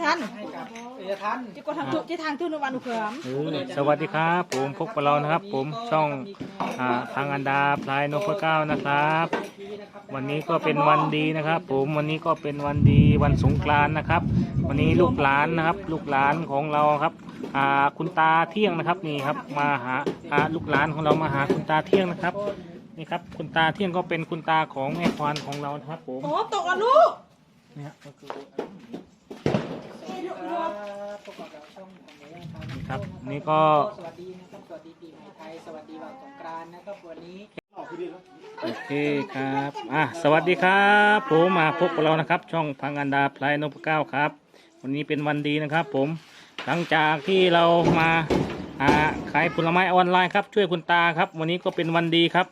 ท่านให้กับเอยทันจะกดทางทุที่ทางทุนวันอุเขิมเออสวัสดีครับ ผมพบกับเรานะครับ ผมช่องอ่าทางอันดาพลายนพเก้านะครับ วันนี้ก็เป็นวันดีนะครับ ผมวันนี้ก็เป็นวันดีวันสงกรานต์นะครับ วันนี้ลูกหลานนะครับ ลูกหลานของเราครับอ่าคุณตาเที่ยงนะครับนี่ครับมาหาอ่าลูกหลานของเรามาหาคุณตาเที่ยงนะครับนี่ครับคุณตาเที่ยงก็เป็นคุณตาของแม่ควานของเรานะครับผมโอ้ตกอะลูกนี่ครับก็คือ ประกอบกับช่องของเอยทันนี่ครับนี่ก็ สวัสดีนะครับสวัสดีปีใหม่ไทยสวัสดีวันสงกรานต์นะครับวันนี้โอเคครับอะสวัสดีครับ ผมมาพบกับเรานะครับ ช่องพังอันดาพลายนพเก้าครับ วันนี้เป็นวันดีนะครับ ผมหลังจากที่เรามาอ่าขายผลไม้ออนไลน์ครับช่วยคุณตาครับ วันนี้ก็เป็นวันดีครับ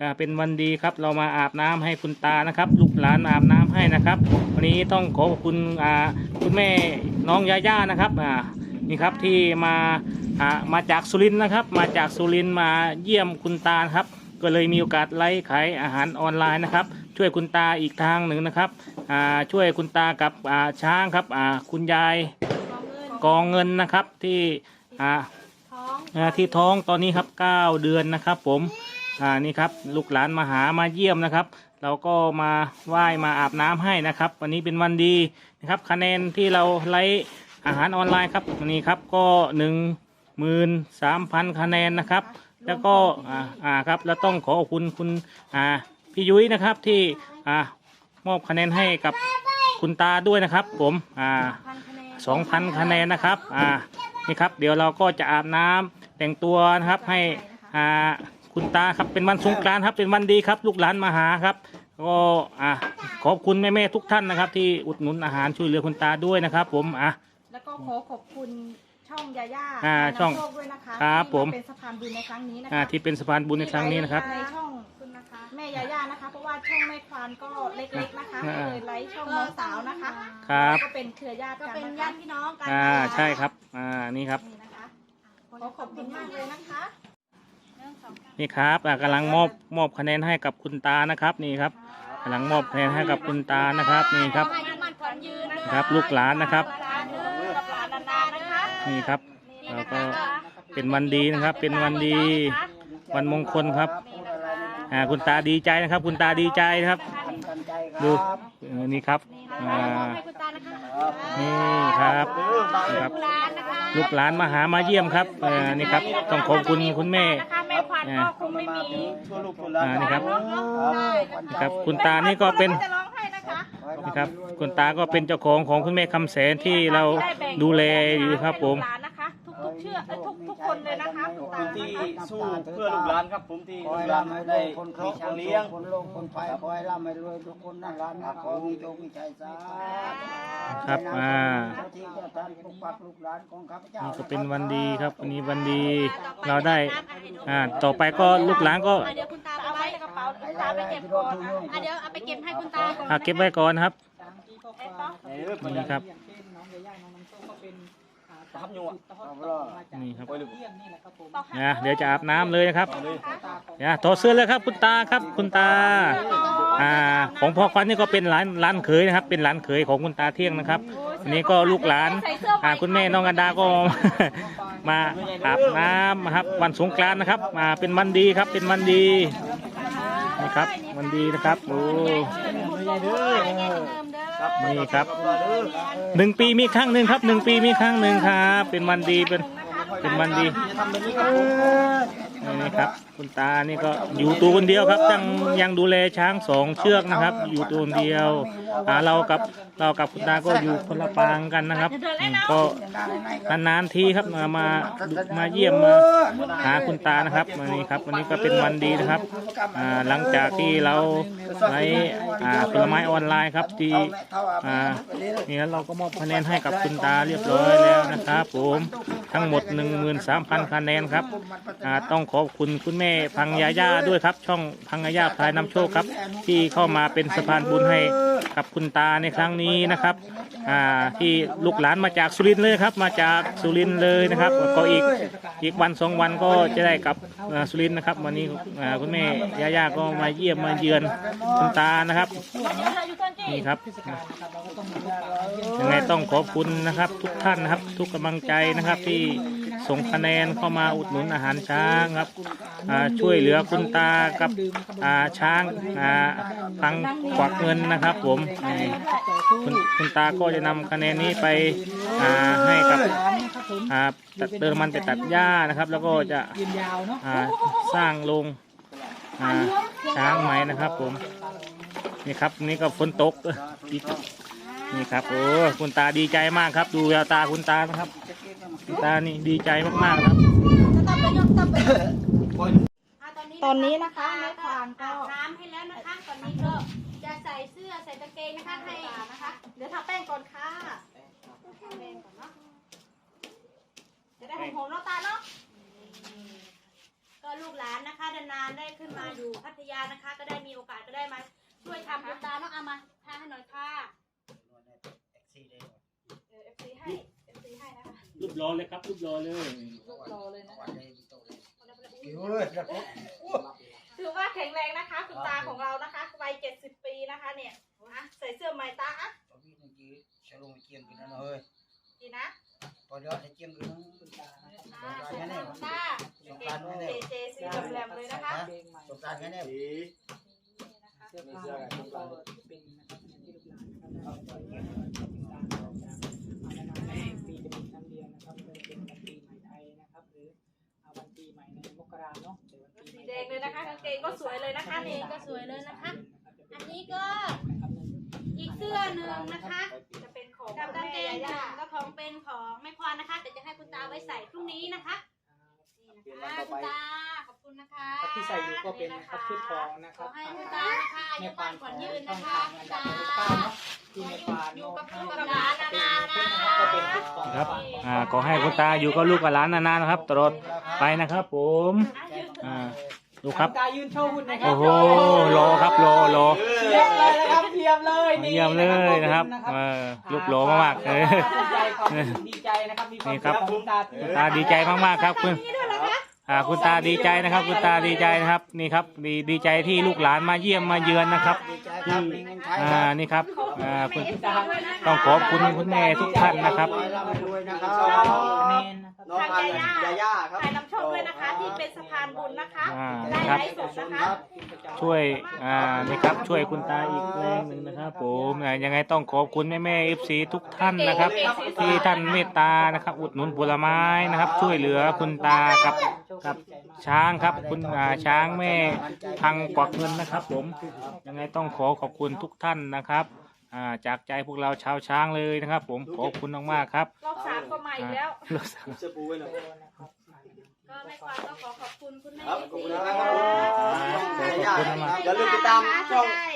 อ่าเป็นวันดีครับ เรามาอาบน้ำให้คุณตานะครับ ลูกหลานอาบน้ำให้นะครับ วันนี้ต้องขอขอบคุณอ่า คุณแม่น้องยาย่านะครับอ่านี่ครับที่มาอ่ามาจากสุรินทร์นะครับ มาจากสุรินทร์มาเยี่ยมคุณตาครับ ก็เลยมีโอกาสไลฟ์ขายอาหารออนไลน์นะครับ ช่วยคุณตาอีกทางหนึ่งนะครับอ่าช่วยคุณตากับอ่าช้างครับอ่าคุณยายกองเงินนะครับที่อ่าท้องอ่าที่ท้องตอนนี้ครับ 9 เดือนนะครับ ผมอ่านี่ครับลูกหลานมาหามาเยี่ยมนะครับ เราก็มาไหว้มาอาบน้ำให้นะครับ วันนี้เป็นวันดีนะครับ คะแนนที่เราไลฟ์อาหารออนไลน์ครับนนี้ครับก็หนึ่งหมื่นสามพันคะแนนนะครับ แล้วก็อ่าอ่าครับแล้วต้องขอขอบคุณคุณอ่าพี่ยุ้ยนะครับที่อ่ามอบคะแนนให้กับคุณตาด้วยนะครับ ผมอ่าสองพันคะแนนนะครับอ่านี่ครับ เดี๋ยวเราก็จะอาบน้ำแต่งตัวนะครับให้อ่า คุณตาครับเป็นวันสงกรานต์ครับเป็นวันดีครับลูกหลานมาหาครับก็อ่าขอบคุณแม่ๆทุกท่านนะครับ ที่อุดหนุนอาหารช่วยเหลือคุณตาด้วยนะครับ ผมอะ แล้วก็ขอขอบคุณช่องยาย่าอ่าช่องนำโชคด้วยนะคะครับที่าผม เป็นสะพานบุญในครั้งนี้นะอ่าคะที่เป็นสะพานบุญในครั้งนี้นะครับ ในช่องคุณนะคะ แม่ยาย่านะคะ เพราะว่าช่องแม่ควานก็เล็กๆนะคะอ่า ก็เลยไลฟ์ช่องน้องสาวนะคะครับ ก็เป็นเครือญาติกันเป็นญาติพี่น้องกันอ่าใช่ครับอ่านี่ครับนี่นะคะขอขอบคุณมากเลยนะคะ นี่ครับอ่ากำลังมอบมอบคะแนนให้กับคุณตานะครับ นี่ครับกำลังมอบคะแนนให้กับคุณตานะครับ นี่ครับครับลูกหลานนะครับ นี่ครับเราก็เป็นวันดีนะครับ เป็นวันดีวันมงคลครับอ่าคุณตาดีใจนะครับ คุณตาดีใจนะครับ ดูนี่ครับอ่านี่ครับนี่ครับ ลูกหลานมาหามาเยี่ยมครับเออนี่ครับต้องขอบคุณคุณแม่ นะคะแม่ควันก็คงไม่มีอ่านี่ครับได้นี่ครับคุณตานี่ก็เป็นจะร้องให้นะคะนี่ครับคุณตาก็เป็นเจ้าของของคุณแม่คำแสนที่เราดูแลอยู่ครับผม หลาน อเอ้ยทุกทุกคนเลยนะคะคุณตาที่นะคะสู้เพื่อลูกหลานครับ ผมที่คอลูยกหลานร่ำให้รได้วยคนเคราะมีห์คช่างนเลี้ยงคนโลกคนไฟคอยร่ำให้รวยทุกคนนั่นร้านนะขอมีโชคมีชัยสาธุครับอ่า เจ้าที่เจ้าทานปกปักลูกหลานของข้าพเจ้านี่ก็เป็นวันดีครับวันนี้วันดีเราได้อ่าต่อไปก็ลูกหลานก็อะเดี๋ยวคุณตาไปเอาไว้ไว้ในกระเป๋าคุณตาไปเก็บก่อนนะอะเดี๋ยวเอาไปเก็บให้คุณตาก่อนอ่าเก็บไว้ก่อนครับตามที่ข้อความเออเปิดนี่ครับอย่างเช่นน้องยาย่าน้องน้ำส้มก็เป็น อ่าครับอยู่อะต่อต่อมาจากนี่ครับเที่ยงนี่แหละครับผมนะเดี๋ยวจะอาบน้ำเลยนะครับตาของนะถอดเสื้อเลยครับคุณตาครับคุณตาอ่าของพ่อควันนี่ก็เป็นหลานหลานเขยนะครับ เป็นหลานเขยของคุณตาเที่ยงนะครับอันนี้ก็ลูกหลานอ่าคุณแม่น้องกันดาก็มาอาบน้ำนะครับ วันสงกรานต์นะครับมาเป็นวันดีครับเป็นวันดีนี่ครับวันดีนะครับโอ้ครับ นี่ครับรอเด้อหนึ่งปีมีครั้งหนึ่งครับหนึ่งปีมีครั้งหนึ่งครับ เป็นวันดีเป็นเป็นวันดีทำแบบนี้ครับผมนี่ คุณตานี่ก็อยู่ตัวคนเดียวครับยังยังดูแลช้างสองเชือกนะครับ อยู่ตัวคนเดียวอ่าเรากับเรากับคุณตาก็อยู่คนละปางกันนะครับอืมก็นานๆทีครับมามามาเยี่ยมมาหาคุณตานะครับวันนี้ครับวันนี้ก็เป็นวันดีนะครับอ่าหลังจากที่เราไลฟ์อ่าผลไม้ออนไลน์ครับที่อ่านี่แล้วเราก็มอบคะแนนให้กับคุณตาเรียบร้อยแล้วนะครับผมทั้งหมด 13,000คะแนนครับอ่าต้องขอบคุณคุณแม่พังยาย่าด้วยครับ ช่องพังยาย่าพลายนำโชคครับ ที่เข้ามาเป็นสะพานบุญให้กับคุณตาในครั้งนี้นะครับอ่าที่ลูกหลานมาจากสุรินทร์เลยครับ มาจากสุรินทร์เลยนะครับ ก็อีกอีกวันสองวันก็จะได้กลับอ่าสุรินทร์นะครับ วันนี้อ่าคุณแม่ยาย่าก็มาเยี่ยมมาเยือนคุณตานะครับ นี่ครับยังไงต้องขอบคุณนะครับ ทุกท่านนะครับ ทุกกำลังใจนะครับที่ ส่งคะแนนเข้ามาอุดหนุนอาหารช้างครับช่วยเหลือคุณตากับช้างอ่างกวักเงินนะครับ ผมคุณคุณตาก็จะนำคะแนนนี้ไปให้กับตัดเดินมันไปตัดหญ้านะครับ แล้วก็จะสร้างโรงช้างไหมนะครับ ผมนี่ครับนี่ก็ฝนตกอีกนี่ครับโอ้คุณตาดีใจมากครับ ดูแววตาคุณตานะครับ ตานี่ดีใจมากๆนะครับอะตอนนี้นะคะแม่ควานก็ อาบน้ำให้แล้วนะคะ ตอนนี้ก็จะใส่เสื้อใส่กางเกงนะคะให้นะคะ เดี๋ยวทาแป้งก่อนค่ะทาแป้งก่อนเนาะ จะได้หอมๆเนาะตาเนาะ ก็ลูกหลานนะคะนานๆได้ขึ้นมาอยู่พัทยานะคะ ก็ได้มีโอกาสก็ได้มาช่วยทำคุณตาเนาะเอามาทาให้หน่อยค่ะ เออ FC ให้ FC ให้นะคะ รูปรอเลยครับรูปรอเลยรอเลยนะคะอยู่เลยแล้วก็ถือว่าแข็งแรงนะคะ คุณตาของเรานะคะวัย70ปีนะคะเนี่ยอะใส่เสื้อไหมตาอะตอนนี้นึงจีฉลองเจียงกันนะเฮ้ยดีนะพอเดี๋ยวจะเจียงกันนะอ่าเสื้อของคุณตาสงการแน่เจเจสีแหลมๆเลยนะคะสงการแน่เสื้อผ้าก็เป็นนะครับที่ลูกหลานนะครับ รือวันปีใหม่ในมกราเนาะสีแดงเลยนะคะกางเกงก็สวยเลยนะคะนี่ก็สวยเลยนะคะ อันนี้ก็อีกเสื้อหนึ่งนะคะจะเป็นของกับกางแม่เกงยาหนึ่ย่างก็ของเป็นของแม่ควานนะคะแต่จะให้คุณตาไว้ใส่พรุ่งนี้นะคะนี่นะคะคุณตาขอบคุณนะคะที่ใส่อยู่ก็เป็นนะครับชุดทองนะคขรัอบให้คุณตานะคะอายุบ้านขวัญยืนนะคะคุณตาที่ในปานอยู่กับลูกกับหลานนานๆนะก็เป็นชุดของครับอ่าขอให้คุณตาอยู่กับลูกกับหลานนานๆนะครับตลอด ไปนะครับผมอ่าดูครับ ตายืนโชว์หุ่นนะครัโอ้โหรอครับรอรอเทียมเลยนะครับเทียมเลยนี่เยี่ยมเลยนะครับเออรูปหล่อมากๆเออดีใจความดีใจนะครับ มีความนี่ครับสุขของตาคุณตาดีใจมากๆครับคุณ อ่าคุณตาดีใจนะครับ คุณตาดีใจนะครับนี่ครับดีดีใจที่ลูกหลานมาเยี่ยมมาเยือนนะครับดีใจครับมีเงินใช้อ่านี่ครับอ่าคุณต้องขอบคุณคุณแม่ทุกท่านนะครับขอให้ร่ำรวยนะครับเนนนะครับน้องอันยาย่าครับ ถ่ายนำโชคด้วยนะคะที่เป็นสะพานบุญนะคะอ่าได้ครับ ไลฟ์สดนะคะ ช่วยอ่านี่ครับช่วยคุณตาอีกแรงหนึ่งนะครับ ผมอ่ายังไงต้องขอบคุณแม่แม่เอฟซีทุกท่านนะครับ ที่ท่านเมตตานะครับ อุดหนุนผลไม้นะครับ ช่วยเหลือคุณตากับ กับ ช้างครับคุณอ่าช้างแม่พังกวักเงินนะครับ ผมยังไงต้องขอขอบคุณทุกท่านนะครับอ่าจากใจพวกเราชาวช้างเลยนะครับ ผมขอบคุณมากๆครับรอบสามก็มาอีกแล้วอ่าเสื้อปูไว้หน่อย ก็แม่ควานก็ขอขอบคุณคุณแม่ครับขอบคุณนะครับ ขอบยาคุย่าณมาก อย่าลืมติดตามช่องสนับสนุ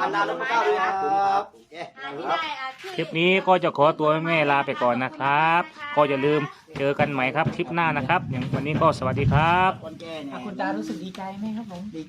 อันดาลมเก้าด้วยนะครับผมครับอ่าที่ได้อ่าชื่อคลิปนี้ก็จะขอตัวแม่ลาไปก่อนนะครับ ก็อย่าลืมเจอกันใหม่ครับคลิปหน้านะครับ อย่างวันนี้ก็สวัสดีครับ คนแก่เนี่ย คุณตารู้สึกดีใจไหมครับผม